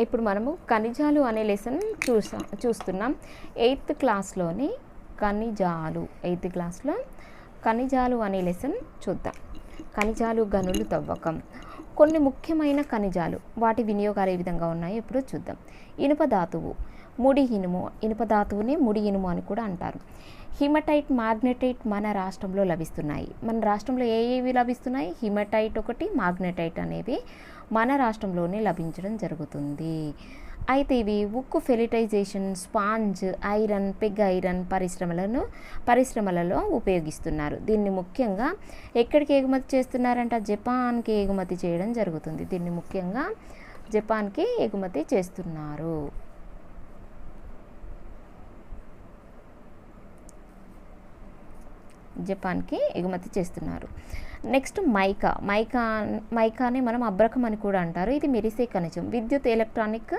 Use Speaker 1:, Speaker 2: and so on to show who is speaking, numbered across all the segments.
Speaker 1: ఇప్పుడు మనము ఖనిజాలు అనే లెసన్ చూసా చూస్తున్నాం. ఎయిత్ క్లాస్లోని ఖనిజాలు ఎయిత్ క్లాస్లో ఖనిజాలు అనే లెసన్ చూద్దాం. ఖనిజాలు గనులు తవ్వకం. కొన్ని ముఖ్యమైన ఖనిజాలు వాటి వినియోగాలు ఏ విధంగా ఉన్నాయో ఇప్పుడు చూద్దాం. ఇనుప ధాతువు ముడి ఇనుము ఇనుప ధాతువుని ముడి ఇనుము అని కూడా అంటారు. హిమటైట్ మాగ్నెటైట్ మన రాష్ట్రంలో లభిస్తున్నాయి. మన రాష్ట్రంలో ఏ ఏవి లభిస్తున్నాయి? హిమటైట్ ఒకటి మాగ్నెటైట్ అనేవి మన రాష్ట్రంలోనే లభించడం జరుగుతుంది. అయితే ఇవి ఉక్కు pelletisation sponge iron pig iron పరిశ్రమలను పరిశ్రమలలో ఉపయోగిస్తున్నారు. దీన్ని ముఖ్యంగా ఎక్కడికి ఎగుమతి చేస్తున్నారంట? జపాన్కి ఎగుమతి చేయడం జరుగుతుంది. దీన్ని ముఖ్యంగా జపాన్కి ఎగుమతి చేస్తున్నారు. జపాన్కి ఎగుమతి చేస్తున్నారు. Next mica. మైకా మైకాని మనం అబ్రకం అని కూడా అంటారు. ఇది మెరిసే ఖనిజం. విద్యుత్ ఎలక్ట్రానిక్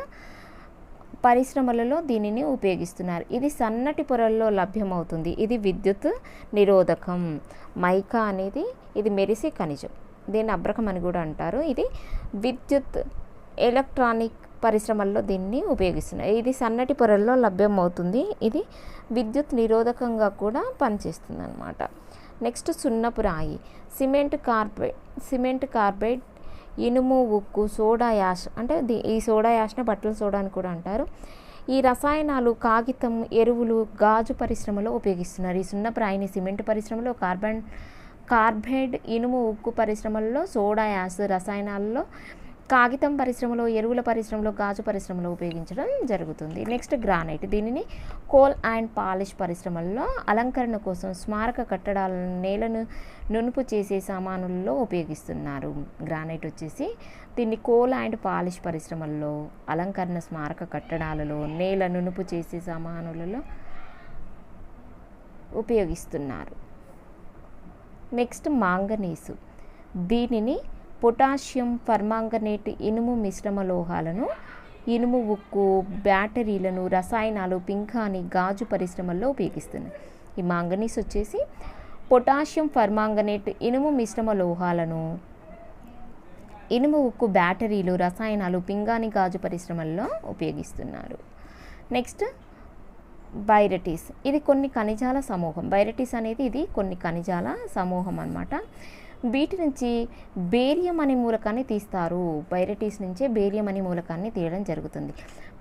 Speaker 1: పరిశ్రమలలో దీనిని ఉపయోగిస్తున్నారు. ఇది సన్నటి పొరల్లో లభ్యమవుతుంది. ఇది విద్యుత్ నిరోధకం. మైకా అనేది ఇది మెరిసే ఖనిజం. దీన్ని అబ్రకం అని కూడా అంటారు. ఇది విద్యుత్ ఎలక్ట్రానిక్ పరిశ్రమల్లో దీన్ని ఉపయోగిస్తున్నారు. ఇది సన్నటి పొరల్లో లభ్యమవుతుంది. ఇది విద్యుత్ నిరోధకంగా కూడా పనిచేస్తుంది అనమాట నెక్స్ట్ సున్నపు రాయి. సిమెంట్ కార్బైడ్ సిమెంట్ కార్బైడ్ ఇనుము ఉక్కు సోడా యాష్ అంటే ఈ సోడా యాష్ని బట్టల సోడా అని కూడా అంటారు. ఈ రసాయనాలు కాగితం ఎరువులు గాజు పరిశ్రమలో ఉపయోగిస్తున్నారు. ఈ సున్నపు రాయిని సిమెంట్ పరిశ్రమలో కార్బన్ కార్బైడ్ ఇనుము ఉక్కు పరిశ్రమల్లో సోడా యాస్ రసాయనాల్లో కాగితం పరిశ్రమలో ఎరువుల పరిశ్రమలో గాజు పరిశ్రమలో ఉపయోగించడం జరుగుతుంది. నెక్స్ట్ గ్రానైట్ దీనిని కోల్ అండ్ పాలిష్ పరిశ్రమల్లో అలంకరణ కోసం స్మారక కట్టడాలను నేలను నునుపు చేసే సామానుల్లో ఉపయోగిస్తున్నారు. గ్రానైట్ వచ్చేసి దీన్ని కోల్ అండ్ పాలిష్ పరిశ్రమల్లో అలంకరణ స్మారక కట్టడాలలో నేల నునుపు చేసే సామానులలో ఉపయోగిస్తున్నారు. నెక్స్ట్ మాంగనీసు దీనిని పొటాషియం ఫర్మాంగనేట్ ఇనుము మిశ్రమ లోహాలను ఇనుము ఉక్కు బ్యాటరీలను రసాయనాలు పింకాని గాజు పరిశ్రమల్లో ఉపయోగిస్తుంది ఈ మాంగనీస్ వచ్చేసి పొటాషియం ఫర్మాంగనేట్ ఇనుము మిశ్రమ లోహాలను ఇనుము ఉక్కు బ్యాటరీలు రసాయనాలు పింగాని గాజు పరిశ్రమల్లో ఉపయోగిస్తున్నారు. Next barytes. ఇది కొన్ని ఖనిజాల సమూహం. బైరటీస్ అనేది ఇది కొన్ని ఖనిజాల సమూహం అన్నమాట. వీటి నుంచి బేరియం అనే మూలకాన్ని తీస్తారు. బైరటీస్ నుంచే బేరియం అనే మూలకాన్ని తీయడం జరుగుతుంది.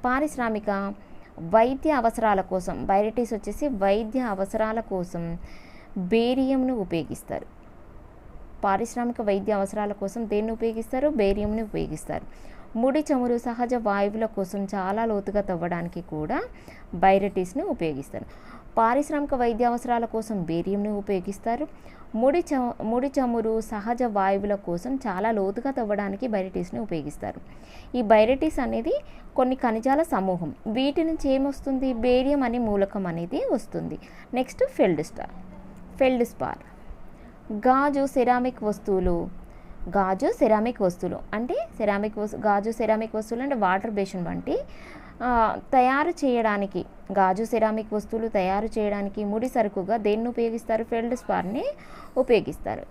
Speaker 1: పారిశ్రామిక వైద్య అవసరాల కోసం బైరటీస్ వచ్చేసి వైద్య అవసరాల కోసం బేరియంను ఉపయోగిస్తారు. పారిశ్రామిక వైద్య అవసరాల కోసం దేన్ని ఉపయోగిస్తారు? బేరియంని ఉపయోగిస్తారు. ముడి చమురు సహజ వాయువుల కోసం చాలా లోతుగా తవ్వడానికి కూడా బైరటీస్ని ఉపయోగిస్తారు. పారిశ్రామిక వైద్య అవసరాల కోసం బేరియంను ఉపయోగిస్తారు. ముడి చ ముడి చమురు సహజ వాయువుల కోసం చాలా లోతుగా తవ్వడానికి బైరటీస్ని ఉపయోగిస్తారు. ఈ బైరటీస్ అనేది కొన్ని ఖనిజాల సమూహం. వీటి నుంచి ఏమొస్తుంది? బేరియం అనే మూలకం అనేది వస్తుంది. Next feldspar. ఫెల్డ్ స్పార్. గాజు సెరామిక్ వస్తువులు గాజు సెరామిక్ వస్తువులు. అంటే సెరామిక్ వస్తు గాజు సెరామిక్ వస్తువులు అంటే వాటర్ బేషన్ వంటి తయారు చేయడానికి గాజు సెరామిక్ వస్తువులు తయారు చేయడానికి ముడి సరుకుగా దేన్ని ఉపయోగిస్తారు? ఫెల్డ్ స్పార్ని ఉపయోగిస్తారు.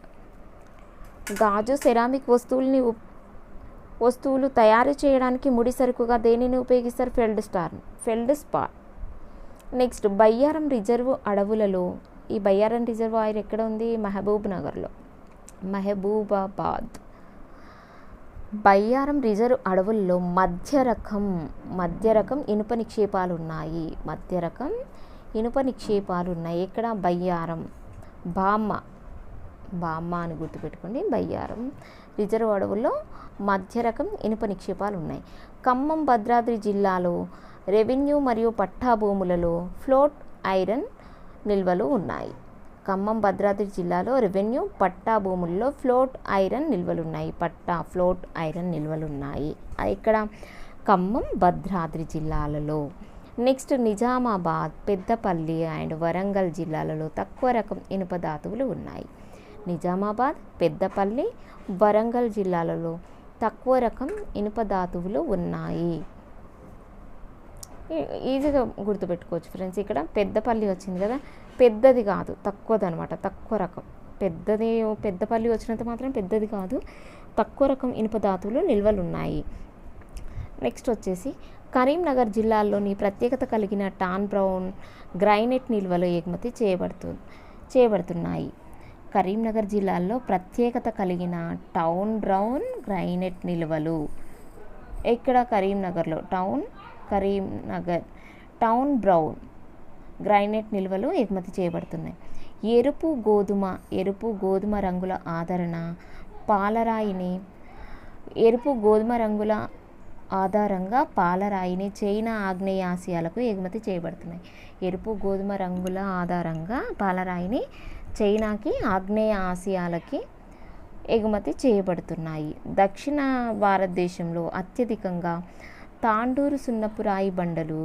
Speaker 1: గాజు సెరామిక్ వస్తువుల్ని వస్తువులు తయారు చేయడానికి ముడి సరుకుగా దేనిని ఉపయోగిస్తారు? Feldspar feldspar. Next Bayyaram reserve అడవులలో ఈ బయ్యారం రిజర్వాయర్ ఎక్కడ ఉంది? మహబూబ్ నగర్లో. మహబూబాబాద్. బయ్యారం రిజర్వ్ అడవుల్లో మధ్య రకం మధ్య రకం ఇనుప నిక్షేపాలు ఉన్నాయి మధ్య రకం ఇనుప నిక్షేపాలు ఉన్నాయి ఇక్కడ బయ్యారం. బామ్మ. బామ్మ అని గుర్తుపెట్టుకోండి. బయ్యారం రిజర్వ్ అడవుల్లో మధ్య రకం ఇనుప నిక్షేపాలు ఉన్నాయి ఖమ్మం భద్రాద్రి జిల్లాలో రెవెన్యూ మరియు పట్టా భూములలో ఫ్లోట్ ఐరన్ నిల్వలు ఉన్నాయి. ఖమ్మం భద్రాద్రి జిల్లాలో రెవెన్యూ పట్టా భూముల్లో ఫ్లోట్ ఐరన్ నిల్వలు ఉన్నాయి పట్టా ఫ్లోట్ ఐరన్ నిల్వలు ఉన్నాయి ఇక్కడ ఖమ్మం భద్రాద్రి జిల్లాలలో. నెక్స్ట్ నిజామాబాద్ పెద్దపల్లి అండ్ వరంగల్ జిల్లాలలో తక్కువ రకం ఇనుప ధాతువులు ఉన్నాయి. నిజామాబాద్ పెద్దపల్లి వరంగల్ జిల్లాలలో తక్కువ రకం ఇనుప ధాతువులు ఉన్నాయి. ఈజీగా గుర్తుపెట్టుకోవచ్చు ఫ్రెండ్స్. ఇక్కడ పెద్దపల్లి వచ్చింది కదా పెద్దది కాదు తక్కువది అనమాట తక్కువ రకం. పెద్దది పెద్దపల్లి వచ్చినంత మాత్రం పెద్దది కాదు తక్కువ రకం ఇనుప ధాతువులు నిల్వలు ఉన్నాయి నెక్స్ట్ వచ్చేసి కరీంనగర్ జిల్లాలోని ప్రత్యేకత కలిగిన టాన్ బ్రౌన్ గ్రైనెట్ నిల్వలు ఎగుమతి చేయబడుతు చేయబడుతున్నాయి. కరీంనగర్ జిల్లాలో ప్రత్యేకత కలిగిన టౌన్ బ్రౌన్ గ్రైనెట్ నిల్వలు. ఇక్కడ కరీంనగర్లో. Town Karimnagar town brown granite నిల్వలు ఎగుమతి చేయబడుతున్నాయి. ఎరుపు గోధుమ ఎరుపు గోధుమ రంగుల ఆదరణ పాలరాయిని ఎరుపు గోధుమ రంగుల ఆధారంగా పాలరాయిని చైనా ఆగ్నేయ ఆసియాలకు ఎగుమతి చేయబడుతున్నాయి. ఎరుపు గోధుమ రంగుల ఆధారంగా పాలరాయిని చైనాకి ఆగ్నేయ ఆసియాలకి ఎగుమతి చేయబడుతున్నాయి. దక్షిణ భారతదేశంలో అత్యధికంగా తాండూరు సున్నపురాయి బండలు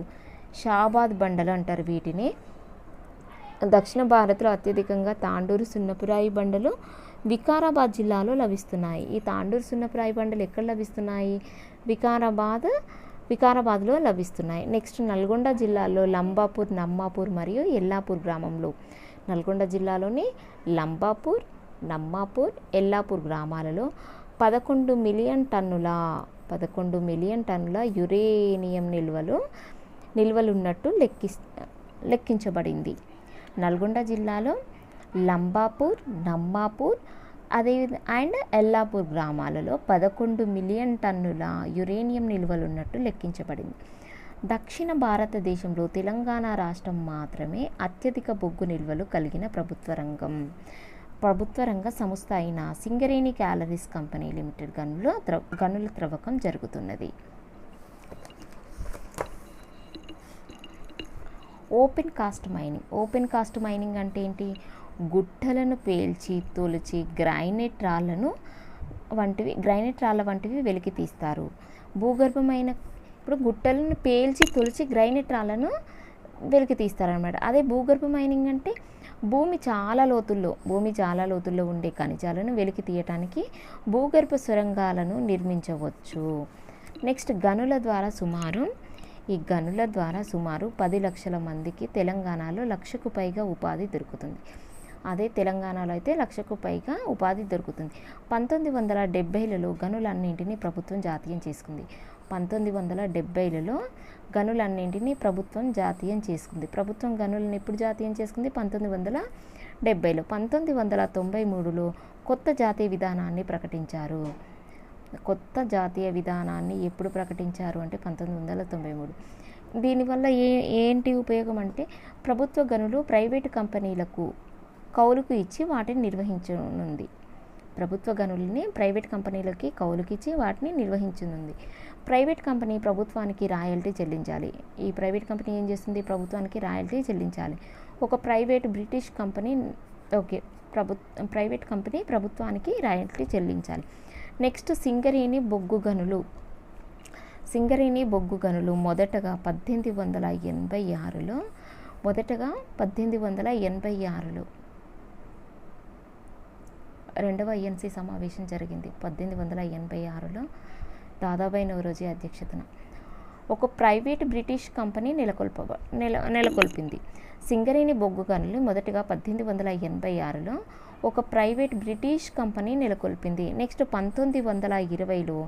Speaker 1: షాబాద్ బండలు అంటారు వీటిని. దక్షిణ భారత్లో అత్యధికంగా తాండూరు సున్నపురాయి బండలు వికారాబాద్ జిల్లాలో లభిస్తున్నాయి. ఈ తాండూరు సున్నపురాయి బండలు ఎక్కడ లభిస్తున్నాయి? వికారాబాద్ వికారాబాద్లో లభిస్తున్నాయి. నెక్స్ట్ నల్గొండ జిల్లాలో లంబాపూర్ నమ్మాపూర్ మరియు ఎల్లాపూర్ గ్రామంలో. నల్గొండ జిల్లాలోని లంబాపూర్ నమ్మాపూర్ ఎల్లాపూర్ గ్రామాలలో పదకొండు మిలియన్ టన్నుల పదకొండు మిలియన్ టన్నుల యురేనియం నిల్వలు నిల్వలున్నట్టు లెక్కి లెక్కించబడింది. నల్గొండ జిల్లాలో లంబాపూర్ నమ్మాపూర్ అదే అండ్ ఎల్లాపూర్ గ్రామాలలో పదకొండు మిలియన్ టన్నుల యురేనియం నిల్వలున్నట్టు లెక్కించబడింది. దక్షిణ భారతదేశంలో తెలంగాణ రాష్ట్రం మాత్రమే అత్యధిక బొగ్గు నిల్వలు కలిగిన ప్రభుత్వ రంగం. ప్రభుత్వ రంగ సంస్థ అయిన సింగరేణి క్యాలరీస్ కంపెనీ లిమిటెడ్ గనుల త్ర గనుల త్రవ్వకం జరుగుతున్నది. Open cast mining. Open cast mining అంటే ఏంటి? గుట్టలను పేల్చి తొలిచి గ్రైనైట్ రాళ్ళను వంటివి గ్రైనైట్ రాళ్ళ వంటివి వెలికి తీస్తారు. భూగర్భమైన ఇప్పుడు గుట్టలను పేల్చి తొలిచి గ్రైనైట్ రాళ్ళను వెలికి తీస్తారనమాట అదే భూగర్భ మైనింగ్ అంటే భూమి చాలా లోతుల్లో భూమి చాలా లోతుల్లో ఉండే ఖనిజాలను వెలికి తీయటానికి భూగర్భ సొరంగాలను నిర్మించవచ్చు. నెక్స్ట్ గనుల ద్వారా సుమారు ఈ గనుల ద్వారా సుమారు పది లక్షల మందికి తెలంగాణలో లక్షకు పైగా ఉపాధి దొరుకుతుంది. అదే తెలంగాణలో అయితే లక్షకు పైగా ఉపాధి దొరుకుతుంది. పంతొమ్మిది వందల డెబ్బైలలో గనులన్నింటినీ ప్రభుత్వం జాతీయం చేసుకుంది. పంతొమ్మిది వందల డెబ్బైలలో గనులన్నింటినీ ప్రభుత్వం జాతీయం చేసుకుంది. ప్రభుత్వం గనులను ఎప్పుడు జాతీయం చేసుకుంది? పంతొమ్మిది వందల డెబ్బైలో. పంతొమ్మిది వందల తొంభై మూడులో కొత్త జాతీయ విధానాన్ని ప్రకటించారు. కొత్త జాతీయ విధానాన్ని ఎప్పుడు ప్రకటించారు అంటే పంతొమ్మిది వందల తొంభై మూడు. దీనివల్ల ఏ ఏంటి ఉపయోగం అంటే ప్రభుత్వ గనులు ప్రైవేటు కంపెనీలకు కౌలుకు ఇచ్చి వాటిని నిర్వహించనుంది. ప్రభుత్వ గనుల్ని ప్రైవేట్ కంపెనీలకి కౌలుకిచ్చి వాటిని నిర్వహించనుంది. ప్రైవేట్ కంపెనీ ప్రభుత్వానికి రాయల్టీ చెల్లించాలి. ఈ ప్రైవేట్ కంపెనీ ఏం చేస్తుంది? ప్రభుత్వానికి రాయల్టీ చెల్లించాలి. ఒక ప్రైవేట్ బ్రిటిష్ కంపెనీ ఓకే ప్రభు ప్రైవేట్ కంపెనీ ప్రభుత్వానికి రాయల్టీ చెల్లించాలి. నెక్స్ట్ సింగరేణి బొగ్గు గనులు. సింగరేణి బొగ్గు గనులు మొదటగా పద్దెనిమిది వందల ఎనభై ఆరులో మొదటగా పద్దెనిమిది వందల ఎనభై ఆరులో రెండవ ఐఎన్సీ సమావేశం జరిగింది. పద్దెనిమిది వందల ఎనభై ఆరులో దాదాబాయి నవరోజీ అధ్యక్షతన ఒక ప్రైవేట్ బ్రిటిష్ కంపెనీ నెలకొల్ప నెల నెలకొల్పింది. సింగరేణి బొగ్గు గనులు మొదటగా పద్దెనిమిది వందల ఎనభై ఆరులో ఒక ప్రైవేట్ బ్రిటిష్ కంపెనీ నెలకొల్పింది. నెక్స్ట్ పంతొమ్మిది వందల ఇరవైలో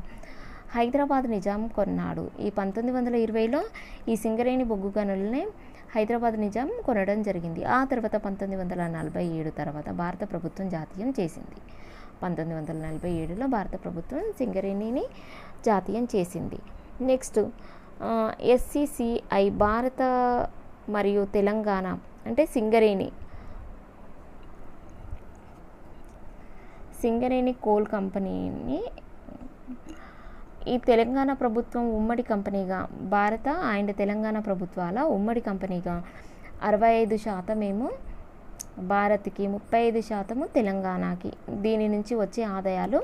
Speaker 1: హైదరాబాద్ నిజాం కొన్నాడు. ఈ పంతొమ్మిది వందల ఇరవైలో ఈ సింగరేణి బొగ్గు గనుల్ని హైదరాబాద్ నిజాం కొనడం జరిగింది. ఆ తర్వాత పంతొమ్మిది వందల నలభై ఏడు తర్వాత భారత ప్రభుత్వం జాతీయం చేసింది. పంతొమ్మిది వందల నలభై ఏడులో భారత ప్రభుత్వం సింగరేణిని జాతీయం చేసింది. నెక్స్ట్ ఎస్సిసిఐ భారత మరియు తెలంగాణ అంటే సింగరేణి సింగరేణి కోల్ కంపెనీని ఈ తెలంగాణ ప్రభుత్వం ఉమ్మడి కంపెనీగా భారత అండ్ తెలంగాణ ప్రభుత్వాల ఉమ్మడి కంపెనీగా అరవై ఐదు శాతం ఏమో భారత్కి ముప్పై ఐదు శాతము తెలంగాణకి. దీని నుంచి వచ్చే ఆదాయాలు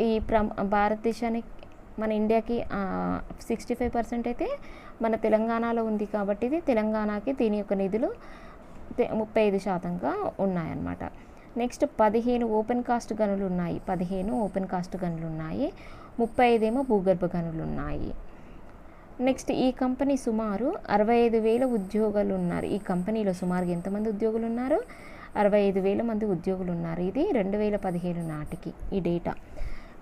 Speaker 1: ఈ ప్ర భారతదేశానికి మన ఇండియాకి సిక్స్టీ ఫైవ్ పర్సెంట్ అయితే మన తెలంగాణలో ఉంది కాబట్టి ఇది తెలంగాణకి దీని యొక్క నిధులు ముప్పై ఐదు శాతంగా ఉన్నాయన్నమాట. నెక్స్ట్ పదిహేను ఓపెన్ కాస్ట్ గనులు ఉన్నాయి. పదిహేను ఓపెన్ కాస్ట్ గనులు ఉన్నాయి. ముప్పై ఐదేమో భూగర్భ గనులు ఉన్నాయి నెక్స్ట్ ఈ కంపెనీ సుమారు అరవై ఐదు వేల ఉద్యోగులు ఉన్నారు ఈ కంపెనీలో సుమారుగా ఎంతమంది ఉద్యోగులు ఉన్నారు అరవై ఐదు వేల మంది ఉద్యోగులు ఉన్నారు ఇది రెండు వేల పదిహేను నాటికి ఈ డేటా.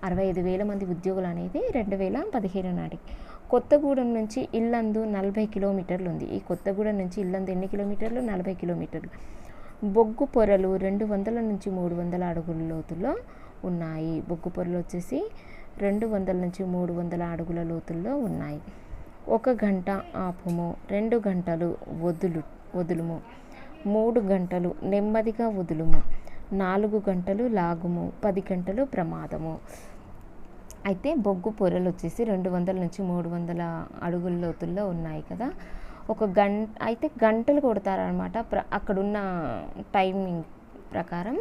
Speaker 1: అరవై ఐదు వేల మంది ఉద్యోగులు అనేది రెండు వేల పదిహేను నాటికి. కొత్తగూడెం నుంచి ఇల్లందు నలభై కిలోమీటర్లు ఉంది. ఈ కొత్తగూడెం నుంచి ఇల్లందు ఎన్ని కిలోమీటర్లు? నలభై కిలోమీటర్లు. బొగ్గు పొరలు రెండు వందల నుంచి మూడు వందల అడుగుల లోతుల్లో ఉన్నాయి. బొగ్గు పొరలు వచ్చేసి రెండు వందల నుంచి మూడు వందల అడుగుల లోతుల్లో ఉన్నాయి. ఒక గంట ఆపుము రెండు గంటలు వదులు వదులుము. మూడు గంటలు నెమ్మదిగా వదులుము. నాలుగు గంటలు లాగుము పది గంటలు ప్రమాదము. అయితే బొగ్గు పొరలు వచ్చేసి రెండు వందల నుంచి మూడు వందల అడుగుల లోతుల్లో ఉన్నాయి కదా. ఒక గంట అయితే గంటలు కొడతారనమాట ప్ర అక్కడున్న టైమింగ్ ప్రకారం.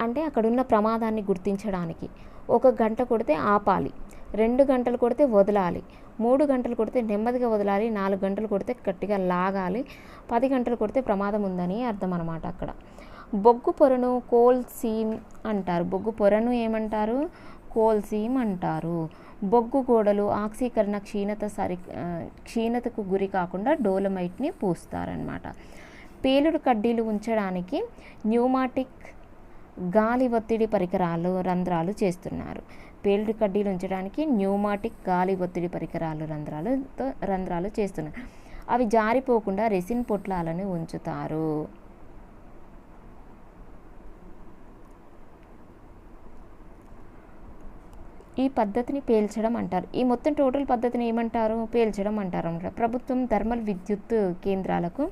Speaker 1: అంటే అక్కడున్న ప్రమాదాన్ని గుర్తించడానికి. ఒక గంట కొడితే ఆపాలి. రెండు గంటలు కొడితే వదలాలి. మూడు గంటలు కొడితే నెమ్మదిగా వదలాలి. నాలుగు గంటలు కొడితే గట్టిగా లాగాలి. పది గంటలు కొడితే ప్రమాదం ఉందని అర్థం అనమాట అక్కడ. బొగ్గు పొరను కోల్ సీమ్ అంటారు. బొగ్గు పొరను ఏమంటారు? కోల్ సీమ్ అంటారు. బొగ్గు గోడలు ఆక్సీకరణ క్షీణత సరి క్షీణతకు గురి కాకుండా డోలమైట్ని పూస్తారనమాట పేలుడు కడ్డీలు ఉంచడానికి న్యూమాటిక్ గాలి ఒత్తిడి పరికరాలు రంధ్రాలు చేస్తున్నారు. పేలుడు కడ్డీలు ఉంచడానికి న్యూమాటిక్ గాలి ఒత్తిడి పరికరాలు రంధ్రాలతో రంధ్రాలు చేస్తున్నారు. అవి జారిపోకుండా రెసిన్ పొట్లాలను ఉంచుతారు. ఈ పద్ధతిని పేల్చడం అంటారు. ఈ మొత్తం టోటల్ పద్ధతిని ఏమంటారు? పేల్చడం అంటారు ప్రభుత్వం థర్మల్ విద్యుత్ కేంద్రాలకు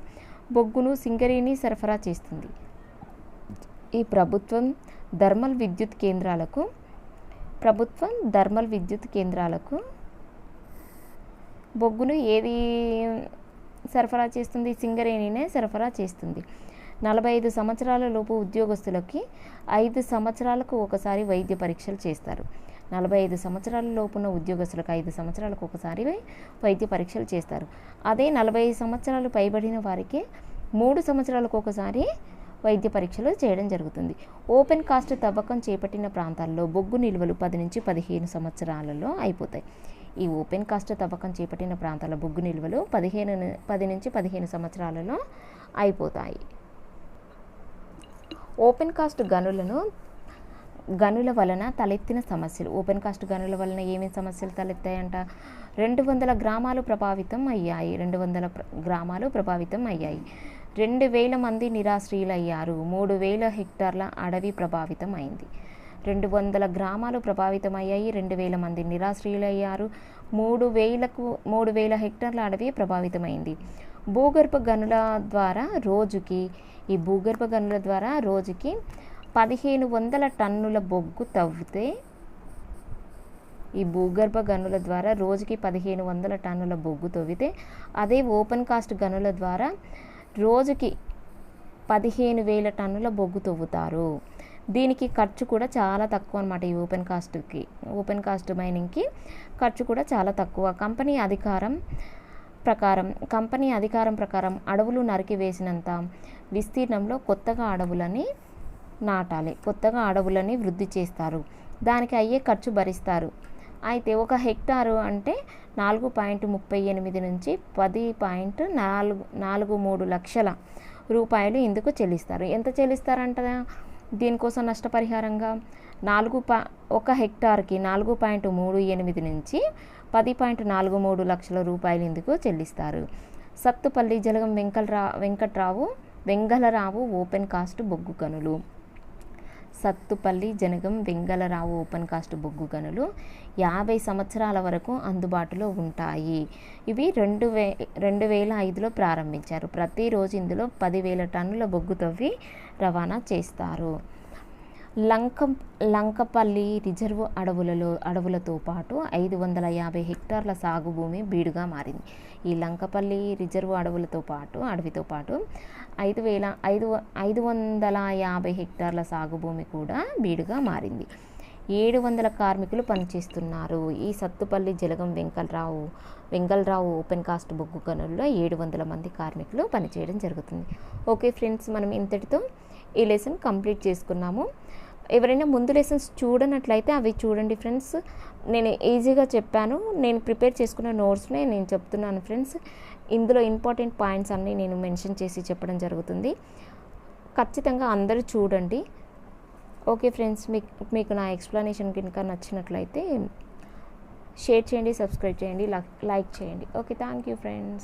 Speaker 1: బొగ్గును సింగరేణి సరఫరా చేస్తుంది. ఈ ప్రభుత్వం థర్మల్ విద్యుత్ కేంద్రాలకు ప్రభుత్వం థర్మల్ విద్యుత్ కేంద్రాలకు బొగ్గును ఏది సరఫరా చేస్తుంది? సింగరేణినే సరఫరా చేస్తుంది. నలభై ఐదు సంవత్సరాల లోపు ఉద్యోగస్తులకి ఐదు సంవత్సరాలకు ఒకసారి వైద్య పరీక్షలు చేస్తారు. నలభై ఐదు సంవత్సరాల లోపున్న ఉద్యోగస్తులకు ఐదు సంవత్సరాలకు ఒకసారి వైద్య పరీక్షలు చేస్తారు. అదే నలభై ఐదు సంవత్సరాలు పైబడిన వారికి మూడు సంవత్సరాలకు ఒకసారి వైద్య పరీక్షలు చేయడం జరుగుతుంది. ఓపెన్ కాస్ట్ తవ్వకం చేపట్టిన ప్రాంతాల్లో బొగ్గు నిల్వలు పది నుంచి పదిహేను సంవత్సరాలలో అయిపోతాయి. ఈ ఓపెన్ కాస్ట్ తవ్వకం చేపట్టిన ప్రాంతాల బొగ్గు నిల్వలు పదిహేను పది నుంచి పదిహేను సంవత్సరాలలో అయిపోతాయి. ఓపెన్ కాస్ట్ గనులను గనుల వలన తలెత్తిన సమస్యలు. ఓపెన్ కాస్ట్ గనుల వలన ఏమేమి సమస్యలు తలెత్తాయంట? రెండు వందల గ్రామాలు ప్రభావితం అయ్యాయి. రెండు వందల గ్రామాలు ప్రభావితం అయ్యాయి. రెండు వేల మంది నిరాశ్రయులయ్యారు. మూడు వేల హెక్టార్ల అడవి ప్రభావితం అయింది రెండు వందల గ్రామాలు ప్రభావితమయ్యాయి. రెండు వేల మంది నిరాశ్రయులయ్యారు. మూడు వేలకు మూడు వేల హెక్టార్ల అడవి ప్రభావితమైంది. భూగర్భ గనుల ద్వారా రోజుకి ఈ భూగర్భ గనుల ద్వారా రోజుకి పదిహేను వందల టన్నుల బొగ్గు తవ్వితే ఈ భూగర్భ గనుల ద్వారా రోజుకి పదిహేను వందల టన్నుల బొగ్గు తవ్వితే అదే ఓపెన్ కాస్ట్ గనుల ద్వారా రోజుకి పదిహేను వేల టన్నుల బొగ్గు తవ్వుతారు. దీనికి ఖర్చు కూడా చాలా తక్కువ అనమాట ఈ ఓపెన్ కాస్ట్కి. ఓపెన్ కాస్ట్ మైనింగ్కి ఖర్చు కూడా చాలా తక్కువ. కంపెనీ అధికారం ప్రకారం కంపెనీ అధికారం ప్రకారం అడవులు నరికివేసినంత విస్తీర్ణంలో కొత్తగా అడవులని నాటాలి. కొత్తగా అడవులని వృద్ధి చేస్తారు. దానికి అయ్యే ఖర్చు భరిస్తారు. అయితే ఒక హెక్టారు అంటే నాలుగు పాయింట్ ముప్పై ఎనిమిది నుంచి పది పాయింట్ నాలుగు నాలుగు మూడు లక్షల రూపాయలు ఇందుకు చెల్లిస్తారు. ఎంత చెల్లిస్తారంట? దీనికోసం నష్టపరిహారంగా నాలుగు పా ఒక హెక్టార్కి నాలుగు పాయింట్ మూడు ఎనిమిది నుంచి పది పాయింట్ నాలుగు మూడు లక్షల రూపాయలు ఇందుకు చెల్లిస్తారు. సత్తుపల్లి జలగం వెంకలరా వెంకట్రావు వెంగళరావు ఓపెన్ కాస్ట్ బొగ్గు గనులు సత్తుపల్లి జనగం వెంగళరావు ఓపెన్ కాస్ట్ బొగ్గు గనులు యాభై సంవత్సరాల వరకు అందుబాటులో ఉంటాయి. ఇవి రెండు వే రెండు వేల ఐదులో ప్రారంభించారు. ప్రతిరోజు ఇందులో పదివేల టన్నుల బొగ్గు తవ్వి రవాణా చేస్తారు. లంక లంకపల్లి రిజర్వ్ అడవులలో అడవులతో పాటు ఐదు వందల యాభై హెక్టార్ల సాగు భూమి బీడుగా మారింది. ఈ లంకపల్లి రిజర్వ్ అడవులతో పాటు అడవితో పాటు ఐదు వేల ఐదు ఐదు వందల యాభై హెక్టార్ల సాగు భూమి కూడా బీడుగా మారింది. ఏడు వందల కార్మికులు పనిచేస్తున్నారు. ఈ సత్తుపల్లి జలగం వెంకట్రావు వెంగళరావు ఓపెన్ కాస్ట్ బొగ్గు గనుల్లో ఏడు వందల మంది కార్మికులు పనిచేయడం జరుగుతుంది. ఓకే ఫ్రెండ్స్ మనం ఇంతటితో ఈ లెసన్ కంప్లీట్ చేసుకున్నాము. ఎవరైనా ముందు లెసన్స్ చూడనట్లయితే అవి చూడండి ఫ్రెండ్స్. నేను ఈజీగా చెప్పాను. నేను ప్రిపేర్ చేసుకున్న నోట్స్నే నేను చెప్తున్నాను ఫ్రెండ్స్. ఇందులో ఇంపార్టెంట్ పాయింట్స్ అన్నీ నేను మెన్షన్ చేసి చెప్పడం జరుగుతుంది. ఖచ్చితంగా అందరూ చూడండి. ఓకే ఫ్రెండ్స్ మీకు మీకు నా ఎక్స్ప్లెనేషన్ కనుక నచ్చినట్లయితే షేర్ చేయండి సబ్స్క్రైబ్ చేయండి లైక్ చేయండి. Okay thank you friends